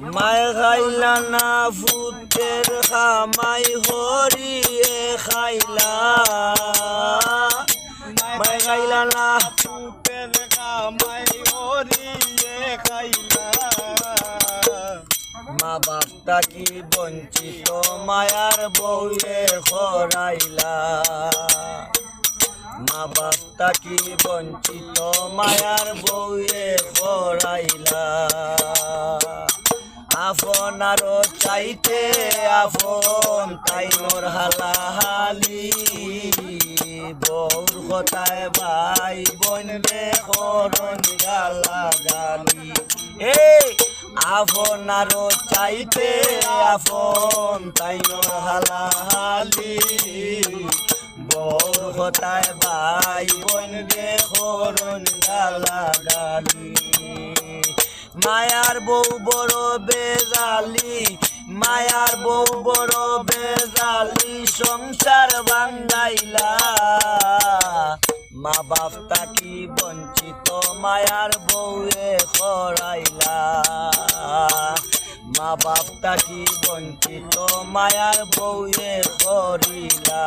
মায় খাইলা না ফুটের খামাই হরিয়ে খাইলা। মায় খাইলা না পুতের কামাই হরিয়ে খাইলা। মা বাপটা কি বঞ্চিত মায়ার বউয়ে খরাইলা? মা বাপটা কি বঞ্চিত মায়ার বউয়ে খরাইলা? আপনার চাইতে আপন, তাই মোর হালাহালি। বউর কথায় ভাই বোন রে করন গালা গালি এই আপনার চাইতে আপন, তাই মোর হালাহালি। বউর কথায় ভাই বোন রে করন গালা গালি মায়ার বউ বড় বেজালি, মায়ার বউ বড় বেজালি, সংসার বাঙ্গাইলা মা বাপ তাকি বঞ্চিত, মায়ার বউয়ে খরাইলা মা বাপ তাকি বঞ্চিত, মায়ার বউয়ে খরিলা